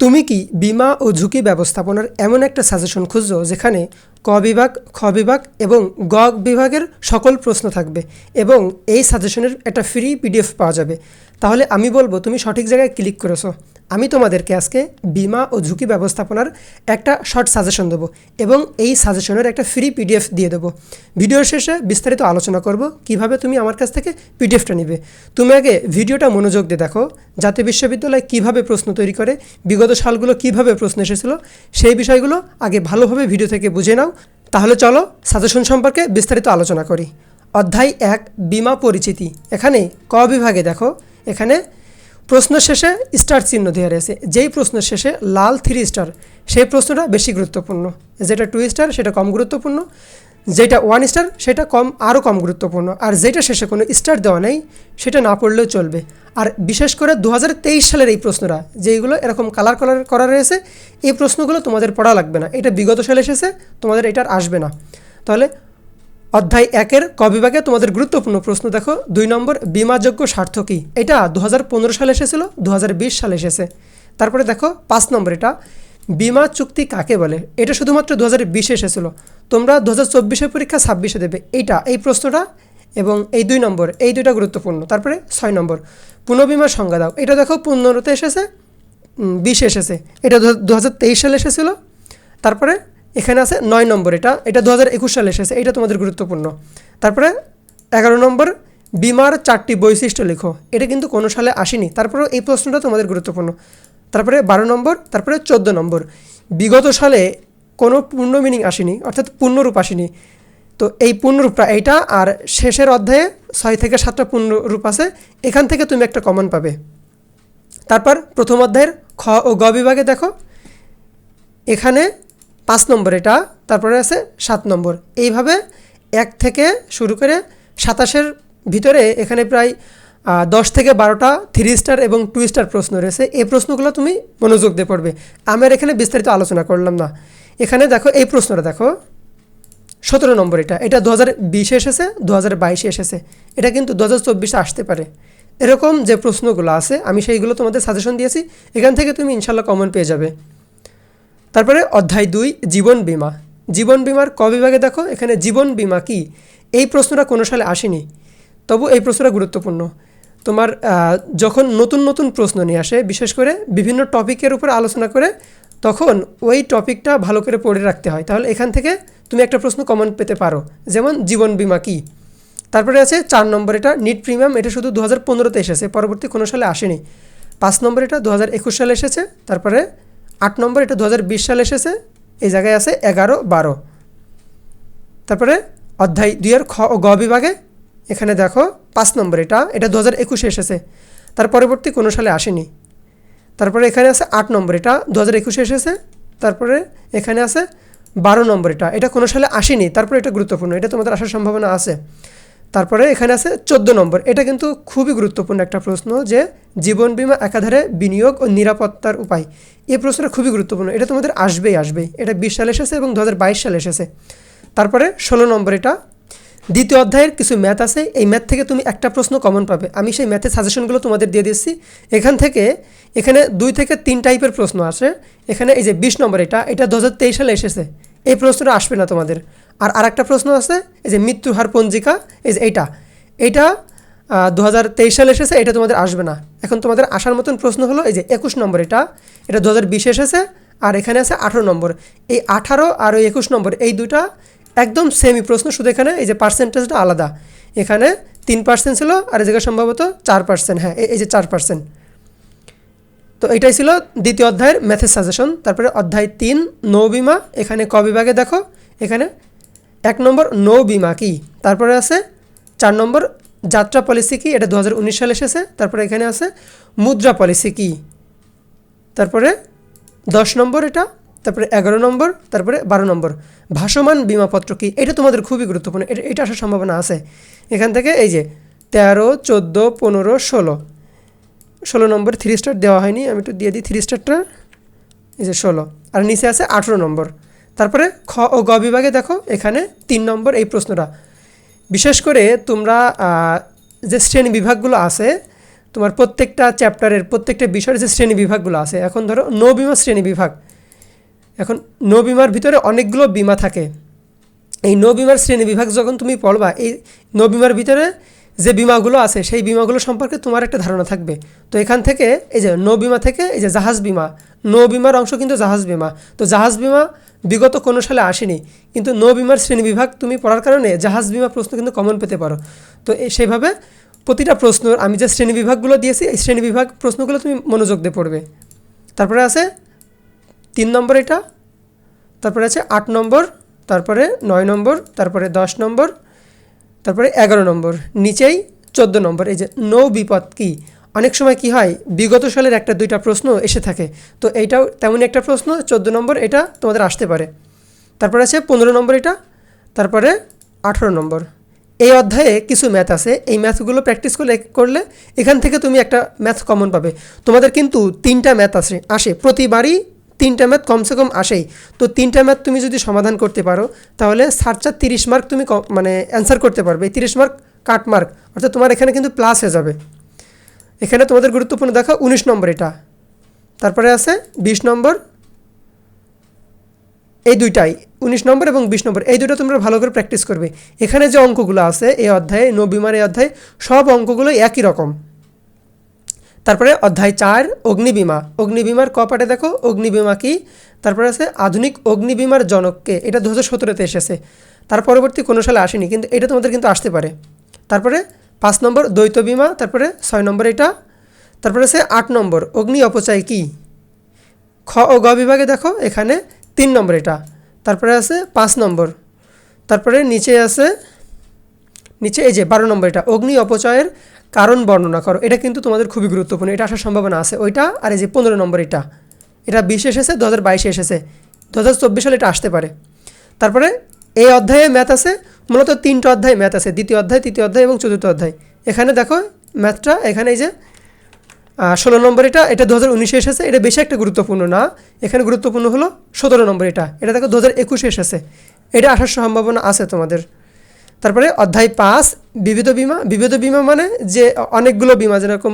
তুমি কি বীমা ও ঝুঁকি ব্যবস্থাপনার এমন একটা সাজেশন খুঁজছো যেখানে ক বিভাগ, খ বিভাগ এবং গ বিভাগের সকল প্রশ্ন থাকবে এবং এই সাজেশনের একটা ফ্রি পিডিএফ পাওয়া যাবে? তাহলে আমি বলব, তুমি সঠিক জায়গায় ক্লিক করেছ। আমি তোমাদেরকে আজকে বিমা ও ঝুঁকি ব্যবস্থাপনার একটা শর্ট সাজেশন দেবো এবং এই সাজেশনের একটা ফ্রি পিডিএফ দিয়ে দেবো। ভিডিওর শেষে বিস্তারিত আলোচনা করব, কীভাবে তুমি আমার কাছ থেকে পিডিএফটা নিবে। তুমি আগে ভিডিওটা মনোযোগ দিয়ে দেখো, জাতীয় বিশ্ববিদ্যালয় কীভাবে প্রশ্ন তৈরি করে, বিগত সালগুলো কীভাবে প্রশ্ন এসেছিল, সেই বিষয়গুলো আগে ভালোভাবে ভিডিও থেকে বুঝে নাও। তাহলে চলো সাজেশন সম্পর্কে বিস্তারিত আলোচনা করি। অধ্যায় এক, বিমা পরিচিতি। এখানে ক বিভাগে দেখো, এখানে প্রশ্ন শেষে স্টার চিহ্ন দেওয়া রয়েছে। যেই প্রশ্ন শেষে লাল থ্রি স্টার, সেই প্রশ্নটা বেশি গুরুত্বপূর্ণ। যেটা টু স্টার, সেটা কম গুরুত্বপূর্ণ। যেটা ওয়ান স্টার, সেটা কম আরও কম গুরুত্বপূর্ণ। আর যেটা শেষে কোনো স্টার দেওয়া নেই, সেটা না পড়লেও চলবে। আর বিশেষ করে দু হাজার তেইশ সালের এই প্রশ্নটা, যেইগুলো এরকম কালার কালার করা রয়েছে, এই প্রশ্নগুলো তোমাদের পড়া লাগবে না। এটা বিগত সালে এসেছে, তোমাদের এটার আসবে না। তাহলে অধ্যায় একের ক বিভাগে তোমাদের গুরুত্বপূর্ণ প্রশ্ন দেখো। দুই নম্বর, বিমাযোগ্য স্বার্থ কী? এটা দু হাজার পনেরো সালে এসেছিল দু সালে এসেছে। তারপরে দেখো, পাঁচ নম্বর এটা। বিমা চুক্তি কাকে বলে? এটা শুধুমাত্র দু হাজার বিশে এসেছিল। তোমরা দু হাজার পরীক্ষা ছাব্বিশে দেবে। এইটা, এই প্রশ্নটা এবং এই দুই নম্বর, এই দুইটা গুরুত্বপূর্ণ। তারপরে ছয় নম্বর পুনর্বিমার সংজ্ঞা দাও। এটা দেখো পনেরোতে এসেছে বিশে এসেছে। এটা দু তেইশ সালে এসেছিল। তারপরে এখানে আছে নয় নম্বর এটা। এটা দু হাজার একুশ সালে এসেছে এটা তোমাদের গুরুত্বপূর্ণ। তারপরে এগারো নম্বর, বিমার চারটি বৈশিষ্ট্য লেখো। এটা কিন্তু কোনো সালে আসেনি। তারপরেও এই প্রশ্নটা তোমাদের গুরুত্বপূর্ণ। তারপরে বারো নম্বর, তারপরে চোদ্দ নম্বর। বিগত সালে কোনো পূর্ণ মিনিং আসেনি, অর্থাৎ পূর্ণরূপ আসেনি। তো এই পূর্ণরূপটা এইটা, আর শেষের অধ্যায়ে ছয় থেকে সাতটা পূর্ণরূপ আছে। এখান থেকে তুমি একটা কমন পাবে। তারপর প্রথম অধ্যায়ের খ ও গ বিভাগে দেখো। এখানে পাঁচ নম্বর এটা, তারপরে আছে সাত নম্বর। এইভাবে এক থেকে শুরু করে সাতাশের ভিতরে এখানে প্রায় দশ থেকে বারোটা থ্রি স্টার এবং টু স্টার প্রশ্ন রয়েছে। এই প্রশ্নগুলো তুমি মনোযোগ দিয়ে পড়বে। আমি আর এখানে বিস্তারিত আলোচনা করলাম না। এখানে দেখো, এই প্রশ্নটা দেখো। সতেরো নম্বর এটা। এটা দু হাজার বিশে এসেছে দু হাজার বাইশে এসেছে। এটা কিন্তু দু হাজার চব্বিশে আসতে পারে। এরকম যে প্রশ্নগুলো আছে, আমি সেইগুলো তোমাদের সাজেশন দিয়েছি। এখান থেকে তুমি ইনশাল্লাহ কমন পেয়ে যাবে। তারপরে অধ্যায় দুই, জীবন বিমা। জীবন বিমার ক বিভাগে দেখো, এখানে জীবন বিমা কি? এই প্রশ্নটা কোনো সালে আসেনি। তবু এই প্রশ্নটা গুরুত্বপূর্ণ। তোমার যখন নতুন নতুন প্রশ্ন নিয়ে আসে, বিশেষ করে বিভিন্ন টপিকের উপর আলোচনা করে, তখন ওই টপিকটা ভালো করে পড়ে রাখতে হয়। তাহলে এখান থেকে তুমি একটা প্রশ্ন কমন পেতে পারো। যেমন, জীবন বিমা কী? তারপরে আছে চার নম্বর, এটা নিট প্রিমিয়াম এটা শুধু দু হাজার পনেরোতে এসেছে, পরবর্তী কোনো সালে আসেনি। পাঁচ নম্বর, এটা দু হাজার একুশ সালে এসেছে, তারপরে আট নম্বর, এটা দু হাজার বিশ সালে এসেছে। এই জায়গায় আছে এগারো, বারো। তারপরে অধ্যায় দুইয়ের খ ও গ বিভাগে এখানে দেখো পাঁচ নম্বর এটা এটা দু হাজার একুশে এসেছে। তার পরবর্তী কোনো সালে আসেনি। তারপরে এখানে আছে আট নম্বর, এটা দু হাজার একুশে এসেছে। তারপরে এখানে আছে বারো নম্বর এটা এটা কোনো সালে আসেনি। তারপরে এটা গুরুত্বপূর্ণ, এটা তোমাদের আসার সম্ভাবনা আছে। তারপরে এখানে আছে চোদ্দ নম্বর। এটা কিন্তু খুবই গুরুত্বপূর্ণ একটা প্রশ্ন যে জীবন বিমা একাধারে বিনিয়োগ ও নিরাপত্তার উপায়। এই প্রশ্নটা খুবই গুরুত্বপূর্ণ। এটা তোমাদের আসবেই আসবেই। এটা বিশ সালে এসেছে এবং দু সালে এসেছে। তারপরে ষোলো নম্বর এটা। দ্বিতীয় অধ্যায়ের কিছু ম্যাথ আছে। এই ম্যাথ থেকে তুমি একটা প্রশ্ন কমন পাবে। আমি সেই ম্যাথের সাজেশনগুলো তোমাদের দিয়ে দিচ্ছি এখান থেকে এখানে দুই থেকে তিন টাইপের প্রশ্ন আসে এখানে এই যে বিশ নম্বর এটা এটা দু হাজার তেইশ সালে এসেছে। এই প্রশ্নটা আসবে না তোমাদের। আর আরেকটা প্রশ্ন আছে, এই যে মৃত্যুর হার পঞ্জিকা, এই যে এইটা এইটা দু হাজার তেইশ সালে এসেছে এটা তোমাদের আসবে না। এখন তোমাদের আসার মতন প্রশ্ন হলো, এই যে একুশ নম্বর এটা এটা দু হাজার এসেছে, আর এখানে আছে আঠারো নম্বর। এই আঠারো আর ওই একুশ নম্বর, এই দুটা একদম সেমি প্রশ্ন, শুধু এখানে এই যে পার্সেন্টেজটা আলাদা। এখানে তিন পার্সেন্ট ছিল, আর এই জায়গায় সম্ভবত চার পার্সেন্ট হ্যাঁ এই যে চার পার্সেন্ট তো এটাই ছিল দ্বিতীয় অধ্যায়ের ম্যাথের সাজেশন তারপরে অধ্যায় তিন নৌ বিমা এখানে ক বিভাগে দেখো, এখানে এক নম্বর নৌ বিমা কি? তারপরে আছে চার নম্বর যাত্রা পলিসি কি? এটা দু হাজার উনিশ সালে এসেছে। তারপরে এখানে আছে মুদ্রা পলিসি কি? তারপরে দশ নম্বর এটা, তারপরে এগারো নম্বর, তারপরে বারো নম্বর। ভাসমান বিমাপত্র কি? এটা তোমাদের খুবই গুরুত্বপূর্ণ। এটা এটা আসার সম্ভাবনা আছে। এখান থেকে এই যে তেরো, চোদ্দ, পনেরো, ষোলো। ষোলো নম্বর থ্রি স্টার দেওয়া হয়নি। আমি একটু দিয়ে দিই থ্রি স্টারটা এই যে ষোলো। আর নিচে আছে আঠেরো নম্বর। তারপরে খ ও গ বিভাগে দেখো এখানে তিন নম্বর এই প্রশ্নটা। বিশেষ করে তোমরা যে শ্রেণি বিভাগগুলো আছে, তোমার প্রত্যেকটা চ্যাপ্টারের প্রত্যেকটা বিষয়ের যে শ্রেণি বিভাগগুলো আছে, এখন ধরো নৌ বিমা শ্রেণি বিভাগ। এখন নৌ বিমার ভিতরে অনেকগুলো বিমা থাকে। এই নৌ বিমার শ্রেণি বিভাগ যখন তুমি পড়বা, এই নৌ বিমার ভিতরে যে বিমাগুলো আছে, সেই বিমাগুলো সম্পর্কে তোমার একটা ধারণা থাকবে। তো এখান থেকে এই যে নৌ বিমা থেকে এই যে জাহাজ বিমা, নৌ বিমার অংশ কিন্তু জাহাজ বিমা। তো জাহাজ বিমা বিগত কোনো সালে আসেনি। কিন্তু নৌ বিমার শ্রেণি বিভাগ তুমি পড়ার কারণে জাহাজ বিমা প্রশ্ন কিন্তু কমন পেতে পারো। তো সেইভাবে প্রতিটা প্রশ্ন আমি যে শ্রেণি বিভাগগুলো দিয়েছি, এই শ্রেণি বিভাগ প্রশ্নগুলো তুমি মনোযোগ দিয়ে পড়বে। তারপরে আছে তিন নম্বর এটা, তারপরে আছে আট নম্বর, তারপরে নয় নম্বর, তারপরে দশ নম্বর, তারপরে এগারো নম্বর, নিচেই চোদ্দ নম্বর। এই যে নৌ বিপদ কি? অনেক সময় কি হয়, বিগত সালের একটা দুইটা প্রশ্ন এসে থাকে। তো এইটাও তেমনই একটা প্রশ্ন, চোদ্দ নম্বর এটা তোমাদের আসতে পারে। তারপরে আছে পনেরো নম্বর এটা, তারপরে আঠেরো নম্বর। এই অধ্যায়ে কিছু ম্যাথ আছে, এই ম্যাথগুলো প্র্যাকটিস করলে করলে এখান থেকে তুমি একটা ম্যাথ কমন পাবে। তোমাদের কিন্তু তিনটা ম্যাথ আসে আসে। প্রতিবারই তিনটা ম্যাথ কমসে কম আসেই। তো তিনটা ম্যাথ তুমি যদি সমাধান করতে পারো, তাহলে সাতটা তিরিশ মার্ক তুমি মানে অ্যান্সার করতে পারবে। এই তিরিশ মার্ক কাট মার্ক অর্থাৎ তোমার এখানে কিন্তু প্লাস হয়ে যাবে। এখানে তোমাদের গুরুত্বপূর্ণ দেখো উনিশ নম্বর এটা। তারপরে আছে বিশ নম্বর। এই দুইটাই, উনিশ নম্বর এবং বিশ নম্বর, এই দুটো তোমরা ভালো করে প্র্যাকটিস করবে। এখানে যে অঙ্কগুলো আছে, এই অধ্যায়ে নবীমার এই অধ্যায়, সব অঙ্কগুলো একই রকম। তারপরে অধ্যায় চার, অগ্নিবীমা। অগ্নিবীমার কপাটে দেখো, অগ্নিবীমা কি? তারপরে আছে আধুনিক অগ্নিবীমার জনককে, এটা দু হাজার সতেরোতে এসেছে। তার পরবর্তী কোনো সালে আসেনি, কিন্তু এটা তোমাদের কিন্তু আসতে পারে। তারপরে পাঁচ নম্বর দ্বৈত বিমা, তারপরে ছয় নম্বর এটা, তারপরে আছে আট নম্বর, অগ্নি অপচয় কি? খ ও গ বিভাগে দেখো, এখানে তিন নম্বর এটা, তারপরে আছে পাঁচ নম্বর, তারপরে নিচে আছে, নিচে এই যে বারো নম্বর এটা, অগ্নি অপচয়ের কারণ বর্ণনা করো, এটা কিন্তু তোমাদের খুবই গুরুত্বপূর্ণ, এটা আসার সম্ভাবনা আছে, ওইটা আর এই যে পনেরো নম্বর এটা এটা বিশে এসেছে, দু হাজার বাইশে এসেছে, দু হাজার চব্বিশ সালে এটা আসতে পারে, তারপরে এই অধ্যায়ে ম্যাথ আছে মূলত তিনটা অধ্যায় ম্যাথ আছে, দ্বিতীয় অধ্যায়, তৃতীয় অধ্যায় এবং চতুর্থ অধ্যায়। এখানে দেখো ম্যাথটা এখানে এই যে ষোলো নম্বর এটা এটা দু হাজার উনিশে এসেছে, এটা বেশি একটা গুরুত্বপূর্ণ না। এখানে গুরুত্বপূর্ণ হলো সতেরো নম্বর এটা এটা দেখো দু হাজার একুশে এসেছে। এটা আসার সম্ভাবনা আছে তোমাদের। তারপরে অধ্যায় পাঁচ, বিবিধ বিমা। বিবিধ বিমা মানে যে অনেকগুলো বিমা, যেরকম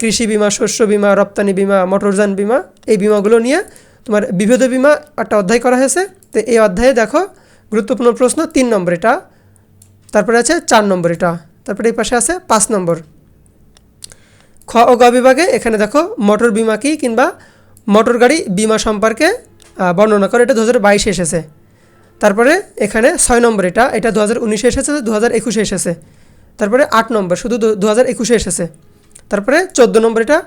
কৃষি বিমা, শস্য বিমা, রপ্তানি বিমা, মোটরযান বিমা, এই বিমাগুলো নিয়ে তোমার বিবিধ বিমা একটা অধ্যায় করা হয়েছে। তো এই অধ্যায়ে দেখো গুরুত্বপূর্ণ প্রশ্ন, তিন নম্বর এটা। তারপরে আছে চার নম্বর এটা। তারপরে এই পাশে আছে পাঁচ নম্বর। খ ও গ বিভাগে এখানে দেখো মোটর বিমা কি কিংবা মোটর গাড়ি বিমা সম্পর্কে বর্ণনা করে। এটা দু হাজার বাইশে এসেছে। তারপরে এখানে ছয় নম্বর এটা। এটা দু হাজার উনিশে এসেছে দু হাজার একুশে এসেছে। তারপরে আট নম্বর, শুধু দু হাজার একুশে এসেছে। তারপরে চোদ্দ নম্বর এটা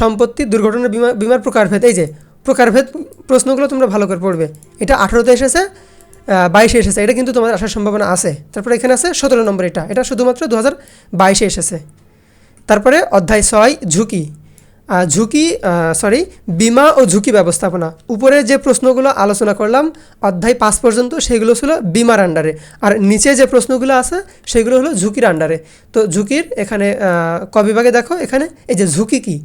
সম্পত্তি দুর্ঘটনা বিমা, বিমার প্রকারভেদ। এই যে, প্রকারভেদ প্রশ্নগুলো তোমরা ভালো করে পড়বে। এটা আঠেরোতে এসেছে বাইশে এসেছে। এটা কিন্তু তোমাদের আসার সম্ভাবনা আছে। তারপরে এখানে আছে সতেরো নম্বর এটা। এটা শুধুমাত্র দু হাজার বাইশে এসেছে। তারপরে অধ্যায় ছয়, ঝুঁকি। ঝুঁকি সরি বিমা ও ঝুঁকি ব্যবস্থাপনা। উপরে যে প্রশ্নগুলো আলোচনা করলাম, অধ্যায় পাঁচ পর্যন্ত সেগুলো ছিল বিমার আন্ডারে আর নিচে যে প্রশ্নগুলো আছে, সেগুলো হলো ঝুঁকির আন্ডারে তো ঝুঁকির এখানে কবিভাগে দেখো, এখানে এই যে ঝুঁকি কী?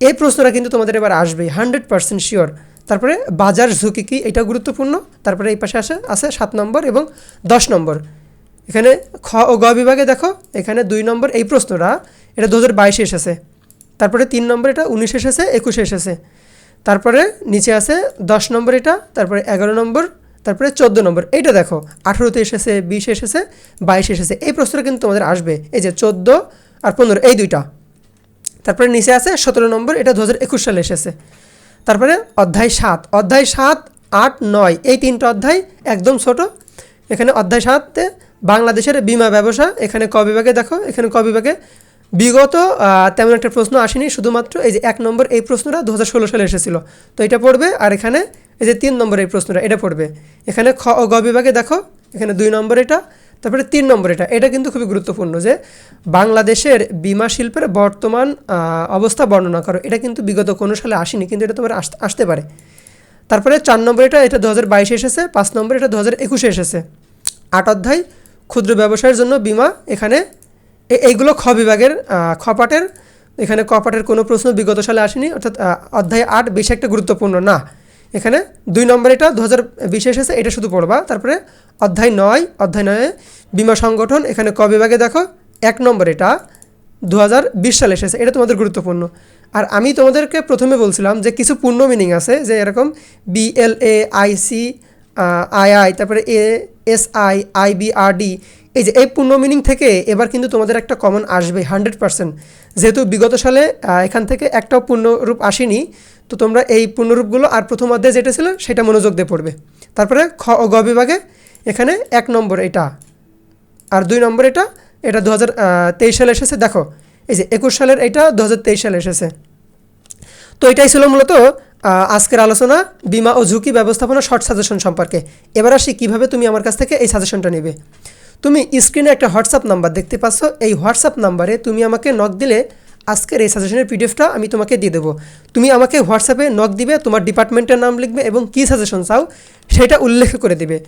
এই প্রশ্নটা কিন্তু তোমাদের এবার আসবেই হান্ড্রেড পার্সেন্ট শিওর তারপরে বাজার ঝুঁকি কী, এটা গুরুত্বপূর্ণ। তারপরে এই পাশে আসে, আছে সাত নম্বর এবং দশ নম্বর। এখানে খ ও গ বিভাগে দেখো, এখানে দুই নম্বর এই প্রশ্নটা, এটা দু হাজার বাইশে এসেছে। তারপরে তিন নম্বর এটা উনিশে এসেছে, একুশে এসেছে। তারপরে নিচে আছে দশ নম্বর এটা, তারপরে এগারো নম্বর, তারপরে চোদ্দ নম্বর। এইটা দেখো, আঠেরোতে এসেছে, বিশে এসেছে, বাইশে এসেছে। এই প্রশ্নটা কিন্তু তোমাদের আসবে। এই যে চোদ্দ আর পনেরো, এই দুইটা। তারপরে নিচে আছে সতেরো নম্বর, এটা দু হাজার একুশ সালে এসেছে। তারপরে অধ্যায় সাত। অধ্যায় সাত, আট, নয়, এই তিনটা অধ্যায় একদম ছোট। এখানে অধ্যায় সাতে বাংলাদেশের বিমা ব্যবসা, এখানে ক বিভাগে দেখো, এখানে ক বিভাগে বিগত তেমন একটা প্রশ্ন আসেনি, শুধুমাত্র এই যে এক নম্বর এই প্রশ্নটা দু হাজার ষোলো সালে এসেছিল। তো এটা পড়বে, আর এখানে এই যে তিন নম্বর এই প্রশ্নটা, এটা পড়বে। এখানে খ গ বিভাগে দেখো, এখানে দুই নম্বর এটা তারপরে তিন নম্বর এটা। এটা কিন্তু খুবই গুরুত্বপূর্ণ যে বাংলাদেশের বিমা শিল্পের বর্তমান অবস্থা বর্ণনা করো। এটা কিন্তু বিগত কোনো সালে আসেনি, কিন্তু এটা তোমার আসতে পারে। তারপরে চার নম্বর এটা এটা দু হাজার বাইশে এসেছে, পাঁচ নম্বর এটা দু হাজার একুশে এসেছে। আট অধ্যায়, ক্ষুদ্র ব্যবসায়ের জন্য বিমা, এখানে এইগুলো খ বিভাগের খপাটের এখানে কপাটের কোনো প্রশ্ন বিগত সালে আসেনি, অর্থাৎ অধ্যায় আট বেশি একটা গুরুত্বপূর্ণ। না এখানে দুই নম্বর এটা দু হাজার বিশে এসেছে এটা শুধু পড়বা। তারপরে অধ্যায় নয়, অধ্যায় নয়ে বিমা সংগঠন, এখানে ক বিভাগে দেখো, এক নম্বর এটা দু হাজার বিশ সালে এসেছে এটা তোমাদের গুরুত্বপূর্ণ। আর আমি তোমাদেরকে প্রথমে বলছিলাম যে কিছু পূর্ণ মিনিং আছে, যে এরকম BLA L A I C I I তারপরে A S I I B R D এই যে এই পূর্ণ মিনিং থেকে এবার কিন্তু তোমাদের একটা কমন আসবে হান্ড্রেড পার্সেন্ট যেহেতু বিগত সালে এখান থেকে একটাও পূর্ণরূপ আসেনি, তো তোমরা এই পূর্ণরূপগুলো আর প্রথম অধ্যায় যেটা ছিল সেটা মনোযোগ দিয়ে পড়বে। তারপরে খ ও গ বিভাগে এখানে এক নম্বর এটা, আর দুই নম্বর এটা এটা দু হাজার তেইশ সালে এসেছে। দেখো, এই যে একুশ সালের এটা দু হাজার তেইশ সালে এসেছে। তো এটাই ছিল মূলত আজকের আলোচনা, বিমা ও ঝুঁকি ব্যবস্থাপনা শর্ট সাজেশন সম্পর্কে। এবার আসি কীভাবে তুমি আমার কাছ থেকে এই সাজেশনটা নেবে। তুমি স্ক্রিনে একটা হোয়াটসঅ্যাপ নাম্বার দেখতে পাচ্ছ। এই হোয়াটসঅ্যাপ নাম্বারে তুমি আমাকে নক দিলে আজকের এই সাজেশনের পিডিএফটা আমি তোমাকে দিয়ে দেবো। তুমি আমাকে হোয়াটসঅ্যাপে নক দিবে, তোমার ডিপার্টমেন্টের নাম লিখবে এবং কী সাজেশন চাও সেটা উল্লেখ করে দিবে।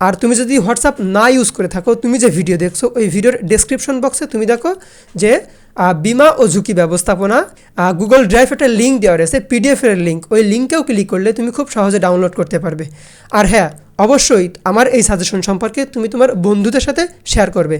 আর তুমি যদি হোয়াটসঅ্যাপ না ইউজ করে থাকো, তুমি যে ভিডিও দেখছ, ওই ভিডিওর ডেসক্রিপশন বক্সে তুমি দেখো যে বিমা ও ঝুঁকি ব্যবস্থাপনা গুগল ড্রাইভ একটা লিঙ্ক দেওয়া রয়েছে পিডিএফের লিঙ্ক ওই লিঙ্কেও ক্লিক করলে তুমি খুব সহজে ডাউনলোড করতে পারবে। আর হ্যাঁ অবশ্যই আমার এই সাজেশন সম্পর্কে তুমি তোমার বন্ধুদের সাথে শেয়ার করবে।